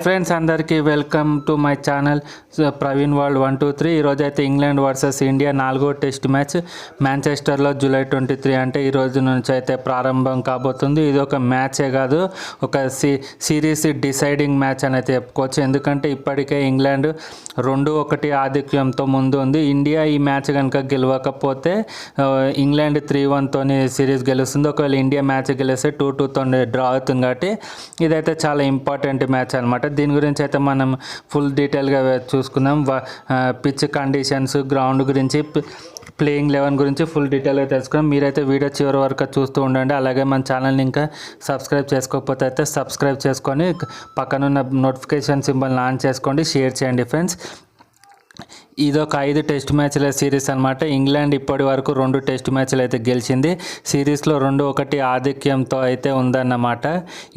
Friends అందరికీ welcome to my channel Praveen world one two three ఈరోజు అయితే England versus India నాలుగో test match మ్యాంచెస్టర్లో జూలై ట్వంటీ త్రీ అంటే ఈ రోజు నుంచి అయితే ప్రారంభం కాబోతుంది. ఇది ఒక మ్యాచే కాదు ఒక సి సిరీస్ డిసైడింగ్ మ్యాచ్ అని అయితే చెప్పుకోవచ్చు. ఎందుకంటే ఇప్పటికే ఇంగ్లాండ్ రెండు ఒకటి ఆధిక్యంతో ముందు ఉంది. ఇండియా ఈ మ్యాచ్ కనుక గెలవకపోతే ఇంగ్లాండ్ త్రీ వన్తోని సిరీస్ గెలుస్తుంది. ఒకవేళ ఇండియా మ్యాచ్ గెలిస్తే టూ టూతో డ్రా అవుతుంది కాబట్టి ఇదైతే చాలా ఇంపార్టెంట్ మ్యాచ్ అనమాట దీని గురించి అయితే మనం ఫుల్ డీటెయిల్గా చూసుకుందాం. పిచ్ కండిషన్స్ గ్రౌండ్ గురించి ప్లేయింగ్ లెవెన్ గురించి ఫుల్ డీటెయిల్గా తెలుసుకుందాం. మీరైతే వీడియో చివరి వరకు చూస్తూ ఉండండి. అలాగే మన ఛానల్ని ఇంకా సబ్స్క్రైబ్ చేసుకోకపోతే అయితే సబ్స్క్రైబ్ చేసుకొని పక్కనున్న నోటిఫికేషన్ సింబల్ని ఆన్ చేసుకోండి. షేర్ చేయండి ఫ్రెండ్స్ ఇది ఒక ఐదు టెస్ట్ మ్యాచ్ల సిరీస్ అనమాట ఇంగ్లాండ్ ఇప్పటి వరకు రెండు టెస్ట్ మ్యాచ్లు అయితే గెలిచింది. సిరీస్లో రెండు ఒకటి ఆధిక్యంతో అయితే ఉందన్నమాట.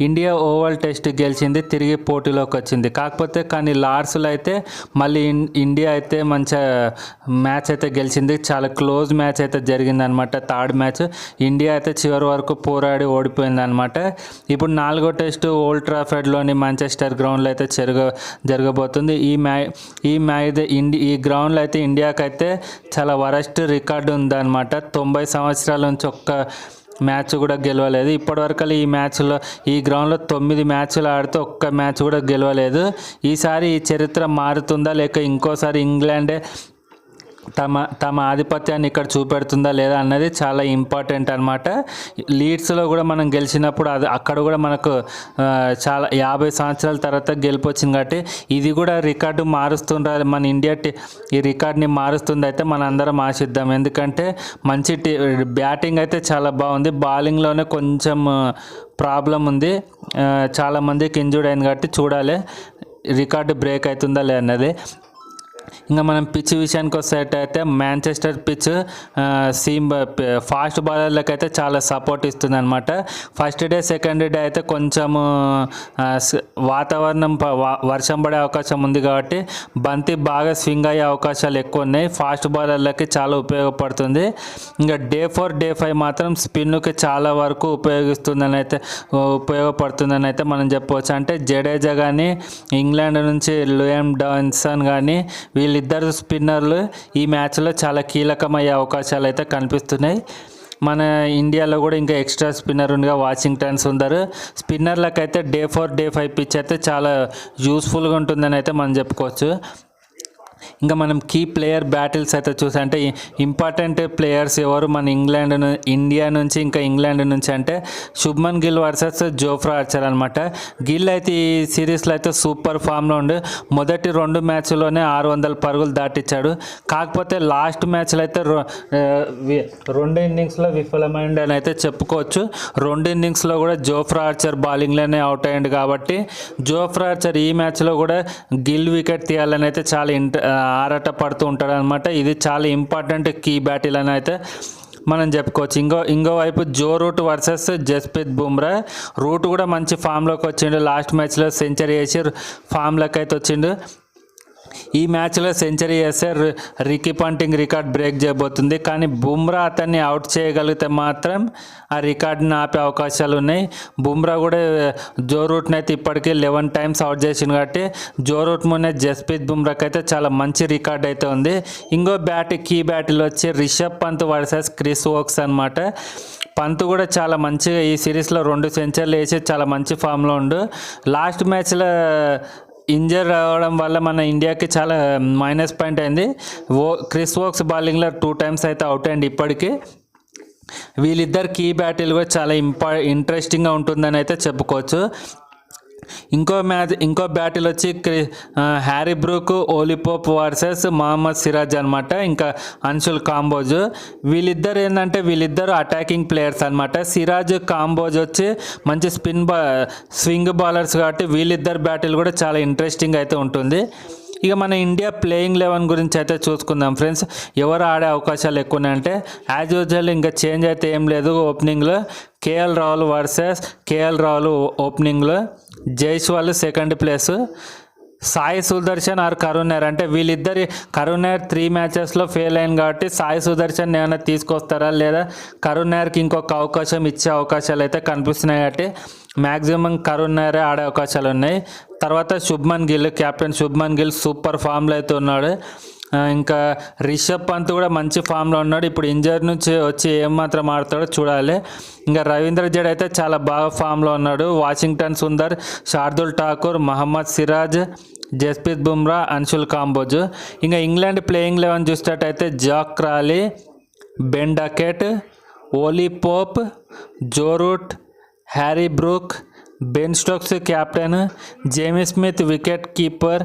ఇండియా ఓవల్ టెస్ట్ గెలిచింది తిరిగి పోటీలోకి వచ్చింది. కాకపోతే కానీ లార్డ్స్లో అయితే మళ్ళీ ఇన్- ఇండియా అయితే మంచిగా మ్యాచ్ అయితే గెలిచింది. చాలా క్లోజ్ మ్యాచ్ అయితే జరిగిందనమాట థర్డ్ మ్యాచ్. ఇండియా అయితే చివరి వరకు పోరాడి ఓడిపోయిందనమాట ఇప్పుడు నాలుగో టెస్ట్ ఓల్డ్ ట్రాఫర్డ్లోని మాంచెస్టర్ గ్రౌండ్లో అయితే జరగ జరగబోతుంది. ఈ మ్యా ఈ మ్యాచ్ ఇండి ఈ గ్రౌండ్లో అయితే ఇండియాకి అయితే చాలా వరస్ట్ రికార్డు ఉందన్నమాట. తొంభై సంవత్సరాల నుంచి ఒక్క మ్యాచ్ కూడా గెలవలేదు. ఇప్పటివరకు ఈ మ్యాచ్లో ఈ గ్రౌండ్లో తొమ్మిది మ్యాచ్లు ఆడితే ఒక్క మ్యాచ్ కూడా గెలవలేదు. ఈసారి ఈ చరిత్ర మారుతుందా లేక ఇంకోసారి ఇంగ్లాండే తమ తమ ఆధిపత్యాన్ని ఇక్కడ చూపెడుతుందా లేదా అన్నది చాలా ఇంపార్టెంట్ అనమాట లీడ్స్లో కూడా మనం గెలిచినప్పుడు అది అక్కడ కూడా మనకు చాలా యాభై సంవత్సరాల తర్వాత గెలుపు వచ్చింది కాబట్టి ఇది కూడా రికార్డు మారుస్తుండాలి మన ఇండియా టీ ఈ రికార్డ్ని మారుస్తుంది అయితే మన అందరం ఆశిద్దాం. ఎందుకంటే మంచి టీ బ్యాటింగ్ అయితే చాలా బాగుంది. బౌలింగ్లోనే కొంచెం ప్రాబ్లం ఉంది. చాలామందికి చాలా మందికి ఇంజూర్డ్ అయింది కాబట్టి చూడాలి. రికార్డు బ్రేక్ అవుతుందా లేదన్నది ఇంకా మనం పిచ్ విషయానికి వస్తేటైతే మాంచెస్టర్ పిచ్ సీమ్ ఫాస్ట్ బౌలర్లకు అయితే చాలా సపోర్ట్ ఇస్తుంది అనమాట ఫస్ట్ డే సెకండ్ డే అయితే కొంచెము వాతావరణం వర్షం పడే అవకాశం ఉంది కాబట్టి బంతి బాగా స్వింగ్ అయ్యే అవకాశాలు ఎక్కువ ఉన్నాయి. ఫాస్ట్ బౌలర్లకి చాలా ఉపయోగపడుతుంది. ఇంకా డే ఫోర్ డే ఫైవ్ మాత్రం స్పిన్కి చాలా వరకు ఉపయోగిస్తుందని అయితే ఉపయోగపడుతుందని అయితే మనం చెప్పవచ్చు. అంటే జడేజా కానీ ఇంగ్లాండ్ నుంచి లూయమ్ డాన్సన్ కానీ వీళ్ళిద్దరు స్పిన్నర్లు ఈ మ్యాచ్లో చాలా కీలకమయ్యే అవకాశాలు అయితే కనిపిస్తున్నాయి. మన ఇండియాలో కూడా ఇంకా ఎక్స్ట్రా స్పిన్నర్ ఉండగా ఉన్నారు. స్పిన్నర్లకు స్పిన్నర్లకైతే day four day five pitch అయితే చాలా యూస్ఫుల్గా ఉంటుందని అయితే మనం చెప్పుకోవచ్చు. ఇంకా మనం కీ ప్లేయర్ బ్యాటిల్స్ అయితే చూసా అంటే ఇంపార్టెంట్ ప్లేయర్స్ ఎవరు? మన ఇంగ్లాండ్ ఇండియా నుంచి ఇంకా ఇంగ్లాండ్ నుంచి అంటే Shubman Gill versus Jofra Archer అనమాట గిల్ అయితే ఈ సిరీస్లో అయితే సూపర్ ఫామ్లో ఉండి. మొదటి రెండు మ్యాచ్లోనే ఆరు వందల పరుగులు దాటిచ్చాడు. కాకపోతే లాస్ట్ మ్యాచ్లో అయితే రొ- రెండు ఇన్నింగ్స్లో విఫలమైంది అని అయితే చెప్పుకోవచ్చు. రెండు ఇన్నింగ్స్లో కూడా జోఫ్రా ఆర్చర్ బౌలింగ్లోనే అవుట్ అయ్యింది కాబట్టి జోఫ్రా ఆర్చర్ ఈ మ్యాచ్లో కూడా గిల్ వికెట్ తీయాలని అయితే చాలా ఇంట ఆరాట పడుతూ ఉంటాడు అనమాట ఇది చాలా ఇంపార్టెంట్ కీ బ్యాటిల్ అని అయితే మనం చెప్పుకోవచ్చు. ఇంకో ఇంకో వైపు Joe Root versus Jasprit Bumrah. Root కూడా మంచి ఫామ్లోకి వచ్చిండు. లాస్ట్ మ్యాచ్లో సెంచరీ వేసి ఫామ్లోకి అయితే వచ్చిండు. ఈ మ్యాచ్లో సెంచరీ చేస్తే రికీ పంటింగ్ రికార్డ్ బ్రేక్ చేయబోతుంది. కానీ బుమ్రా అతన్ని అవుట్ చేయగలిగితే మాత్రం ఆ రికార్డ్ని ఆపే అవకాశాలు ఉన్నాయి. బుమ్రా కూడా జో రూట్ని అయితే ఇప్పటికీ లెవెన్ టైమ్స్ అవుట్ చేసింది కాబట్టి జో రూట్ మునే జస్ప్రీత్ బుమ్రాకి అయితే చాలా మంచి రికార్డ్ అయితే ఉంది. ఇంకో బ్యాట్ కీ బ్యాటిల్ వచ్చి Rishabh Pant versus Chris Woakes అనమాట పంత్ కూడా చాలా మంచిగా ఈ సిరీస్లో రెండు సెంచర్లు వేసి చాలా మంచి ఫామ్లో ఉండు. లాస్ట్ మ్యాచ్లో ఇంజర్ అవ్వడం వల్ల మన ఇండియాకి చాలా మైనస్ పాయింట్ అయింది. ఓ క్రిస్ వోక్స్ బౌలింగ్లో టూ టైమ్స్ అయితే అవుట్ అయింది ఇప్పటికీ. వీళ్ళిద్దరు కీ బ్యాటిల్ కూడా చాలా ఇంపా ఇంట్రెస్టింగ్గా ఉంటుందని అయితే చెప్పుకోవచ్చు. ఇంకో మ్యాచ్ ఇంకో బ్యాటిల్ వచ్చి క్రి- Harry Brook Ollie Pope versus Mohammed Siraj అనమాట ఇంకా అన్షుల్ కాంబోజ్. వీళ్ళిద్దరు ఏంటంటే వీళ్ళిద్దరు అటాకింగ్ ప్లేయర్స్ అనమాట సిరాజ్ కాంబోజ్ వచ్చి మంచి స్పిన్ బా స్వింగ్ బౌలర్స్ కాబట్టి వీళ్ళిద్దరు బ్యాటిల్ కూడా చాలా ఇంట్రెస్టింగ్ అయితే ఉంటుంది. ఇక మన ఇండియా ప్లేయింగ్ లెవెన్ గురించి అయితే చూసుకుందాం ఫ్రెండ్స్. ఎవరు ఆడే అవకాశాలు ఎక్కువ ఉన్నాయంటే యాజ్ యూజువల్ ఇంకా చేంజ్ అయితే ఏం లేదు. ఓపెనింగ్లో KL Rahul versus KL Rahul ఓపెనింగ్లో Jaiswal second place Sai Sudharsan or Karun Nair అంటే వీళ్ళిద్దరి కరుణర్ త్రీ మ్యాచెస్లో ఫెయిల్ అయింది కాబట్టి సాయి సుదర్శన్ ఏమైనా తీసుకొస్తారా? లేదా కరుణర్కి ఇంకొక అవకాశం ఇచ్చే అవకాశాలు అయితే కనిపిస్తున్నాయి కాబట్టి మ్యాక్సిమం కరుణరే ఆడే అవకాశాలు ఉన్నాయి. తర్వాత శుభ్మన్ గిల్ కెప్టెన్ శుభ్మన్ గిల్ సూపర్ ఫామ్లో అయితే ఉన్నాడు. ఇంకా రిషబ్ పంత్ కూడా మంచి ఫామ్లో ఉన్నాడు. ఇప్పుడు ఇంజర్ నుంచి వచ్చి ఏం మాత్రం ఆడతాడో చూడాలి. ఇంకా రవీంద్ర జడ్ అయితే చాలా బాగా ఫామ్లో ఉన్నాడు. వాషింగ్టన్ సుందర్ శార్దుల్ ఠాకూర్ మహమ్మద్ సిరాజ్ జస్ప్రీత్ బుమ్రా అన్షుల్ కాంబోజ్. ఇంకా ఇంగ్లాండ్ ప్లేయింగ్ లెవెన్ చూసినట్టయితే Zak Crawley Ben Duckett Ollie Pope Joe Root Harry Brook Ben Stokes captain Jamie Smith wicket keeper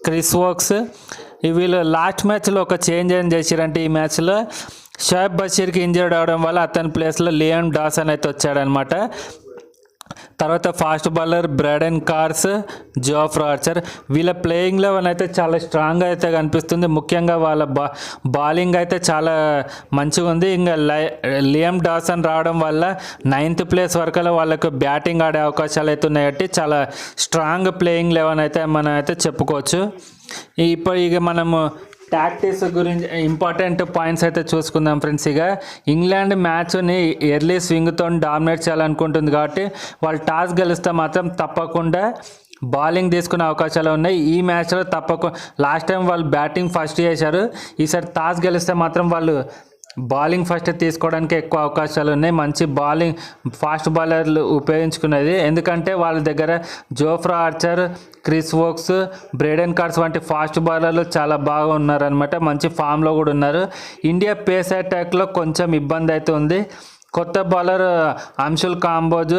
Chris Woakes వీళ్ళు లాస్ట్ మ్యాచ్లో ఒక చేంజ్ ఏం చేశారంటే ఈ మ్యాచ్లో షోయబ్ బషీర్కి ఇంజర్డ్ అవడం వల్ల అతని ప్లేస్లో లియాన్ డాసన్ అయితే వచ్చాడనమాట తర్వాత fast bowler Brydon Carse Jofra Archer వీళ్ళ ప్లేయింగ్ లెవెన్ అయితే చాలా స్ట్రాంగ్ అయితే కనిపిస్తుంది. ముఖ్యంగా వాళ్ళ బా బౌలింగ్ అయితే చాలా మంచిగా ఉంది. ఇంకా లై లియం డాసన్ రావడం వల్ల నైన్త్ ప్లేస్ వరకు వాళ్ళకు బ్యాటింగ్ ఆడే అవకాశాలు అయితే ఉన్నాయి కాబట్టి చాలా స్ట్రాంగ్ ప్లేయింగ్ లెవెన్ అయితే మనం అయితే చెప్పుకోవచ్చు. ఇప్పుడు ఇక మనము టాక్టిక్స్ గురించి eh, ఇంపార్టెంట్ పాయింట్స్ అయితే చూసుకుందాం ఫ్రెండ్స్ ఇక ఇంగ్లాండ్ మ్యాచ్ని ఎర్లీ స్వింగ్తో డామినేట్ చేయాలనుకుంటుంది కాబట్టి వాళ్ళు టాస్ గెలిస్తే మాత్రం తప్పకుండా బౌలింగ్ తీసుకునే అవకాశాలు ఉన్నాయి. ఈ మ్యాచ్లో తప్పకుండా లాస్ట్ టైం వాళ్ళు బ్యాటింగ్ ఫస్ట్ చేశారు. ఈసారి టాస్ గెలిస్తే మాత్రం వాళ్ళు బౌలింగ్ ఫస్ట్ తీసుకోవడానికి ఎక్కువ అవకాశాలు ఉన్నాయి. మంచి బౌలింగ్ ఫాస్ట్ బౌలర్లు ఉపయోగించుకునేది. ఎందుకంటే వాళ్ళ దగ్గర Jofra Archer Chris Woakes Brydon Carse వంటి ఫాస్ట్ బౌలర్లు చాలా బాగా ఉన్నారనమాట మంచి ఫామ్లో కూడా ఉన్నారు. ఇండియా పేస్ అటాక్లో కొంచెం ఇబ్బంది అయితే ఉంది. కొత్త బౌలర్ అంశుల్ కాంబోజ్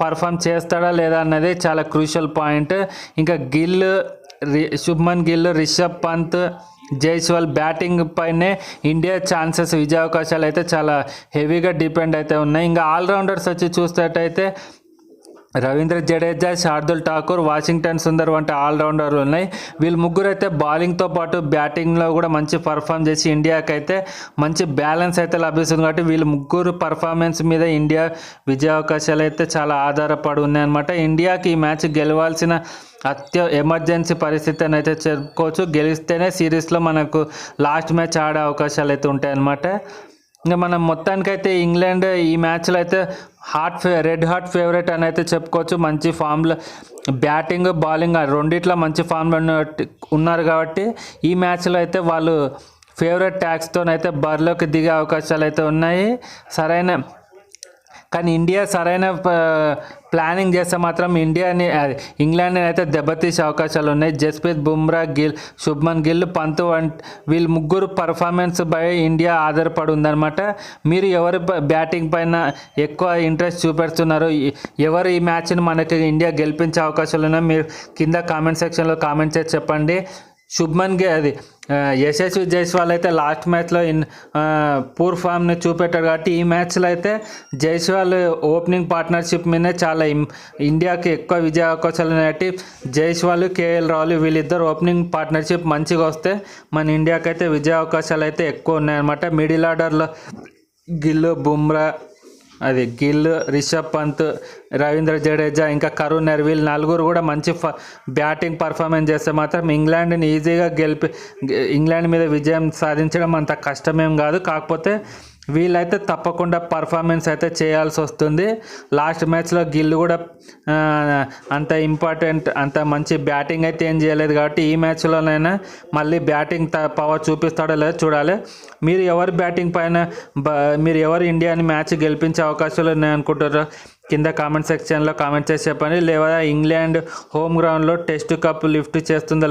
పర్ఫామ్ చేస్తాడా లేదా అన్నది చాలా క్రూషియల్ పాయింట్. ఇంకా గిల్ రి శుభ్మన్ గిల్ రిషబ్ పంత్ జైస్వాల్ బ్యాటింగ్ పైనే ఇండియా ఛాన్సెస్ విజయావకాశాలు అయితే చాలా హెవీగా డిపెండ్ అయితే ఉన్నాయి. ఇంకా ఆల్రౌండర్స్ వచ్చి చూసేటైతే రవీంద్ర జడేజా శార్దుల్ ఠాకూర్ వాషింగ్టన్ సుందర్ వంటి ఆల్రౌండర్లు ఉన్నాయి. వీళ్ళు ముగ్గురు అయితే బౌలింగ్తో పాటు బ్యాటింగ్లో కూడా మంచి పర్ఫామ్ చేసి ఇండియాకి అయితే మంచి బ్యాలెన్స్ అయితే లభిస్తుంది కాబట్టి వీళ్ళు ముగ్గురు పర్ఫార్మెన్స్ మీద ఇండియా విజయ అవకాశాలు అయితే చాలా ఆధారపడి ఉన్నాయన్నమాట ఇండియాకి ఈ మ్యాచ్ గెలవాల్సిన అత్య ఎమర్జెన్సీ పరిస్థితి అని అయితే చెప్పుకోవచ్చు. గెలిస్తేనే సిరీస్లో మనకు లాస్ట్ మ్యాచ్ ఆడే అవకాశాలు అయితే ఉంటాయన్నమాట. ఇంకా మనం మొత్తానికైతే ఇంగ్లాండ్ ఈ మ్యాచ్లో అయితే హాట్ ఫే రెడ్ హాట్ ఫేవరెట్ అని అయితే చెప్పుకోవచ్చు. మంచి ఫామ్లో బ్యాటింగ్ బౌలింగ్ రెండిట్లో మంచి ఫామ్లో ఉన్నారు కాబట్టి ఈ మ్యాచ్లో అయితే వాళ్ళు ఫేవరెట్ ట్యాక్స్తోనైతే బరిలోకి దిగే అవకాశాలు అయితే ఉన్నాయి. సరైన కానీ ఇండియా సరైన ప్లానింగ్ చేస్తే మాత్రం ఇండియాని ఇంగ్లాండ్ని అయితే దెబ్బతీసే అవకాశాలు ఉన్నాయి. జస్ప్రీత్ బుమ్రా గిల్ శుభ్మన్ గిల్ పంత్ వీళ్ళు ముగ్గురు పర్ఫార్మెన్స్ పై ఇండియా ఆధారపడి ఉందన్నమాట. మీరు ఎవరి బ్యాటింగ్ పైన ఎక్కువ ఇంట్రెస్ట్ చూపెడుతున్నారు? ఎవరు ఈ మ్యాచ్ని మనకి ఇండియా గెలిపించే అవకాశాలు ఉన్నాయి? మీరు కింద కామెంట్ సెక్షన్లో కామెంట్ చేసి చెప్పండి. శుభ్మన్ గే అది యశస్వి జైస్వాల్ అయితే లాస్ట్ మ్యాచ్లో ఇన్ పూర్ ఫామ్ని చూపెట్టాడు కాబట్టి ఈ మ్యాచ్లో అయితే జైస్వాల్ ఓపెనింగ్ పార్ట్నర్షిప్ మీదే చాలా ఇండియాకి ఎక్కువ విజయ అవకాశాలు ఉన్నాయి జైస్వాల్ కేఎల్ రావులు వీళ్ళిద్దరు ఓపెనింగ్ పార్ట్నర్షిప్ మంచిగా వస్తే మన ఇండియాకి అయితే విజయ అవకాశాలు అయితే ఎక్కువ ఉన్నాయన్నమాట. మిడిల్ ఆర్డర్లో గిల్లు బుమ్రా అది గిల్ రిషబ్ పంత్ రవీంద్ర జడేజా ఇంకా కరుణ్ నెర్విల్ నలుగురు కూడా మంచి ఫ బ్యాటింగ్ పర్ఫార్మెన్స్ చేస్తే మాత్రం ఇంగ్లాండ్ని ఈజీగా గెలిపి ఇంగ్లాండ్ మీద విజయం సాధించడం అంత కష్టమేం కాదు. కాకపోతే వీళ్ళైతే తప్పకుండా పర్ఫార్మెన్స్ అయితే చేయాల్సి వస్తుంది. లాస్ట్ మ్యాచ్లో గిల్ కూడా అంత ఇంపార్టెంట్ అంత మంచి బ్యాటింగ్ అయితే ఏం చేయలేదు కాబట్టి ఈ మ్యాచ్లోనైనా మళ్ళీ బ్యాటింగ్ పవర్ చూపిస్తాడో లేదో చూడాలి. మీరు ఎవరి బ్యాటింగ్ పైన బ- మీరు ఎవరు ఇండియాని మ్యాచ్ గెలిపించే అవకాశాలు ఉన్నాయనుకుంటారో కింద కామెంట్ సెక్షన్లో కామెంట్ చేసి చెప్పండి. లేదా ఇంగ్లాండ్ హోమ్ గ్రౌండ్లో టెస్ట్ కప్ లిఫ్ట్ చేస్తుందో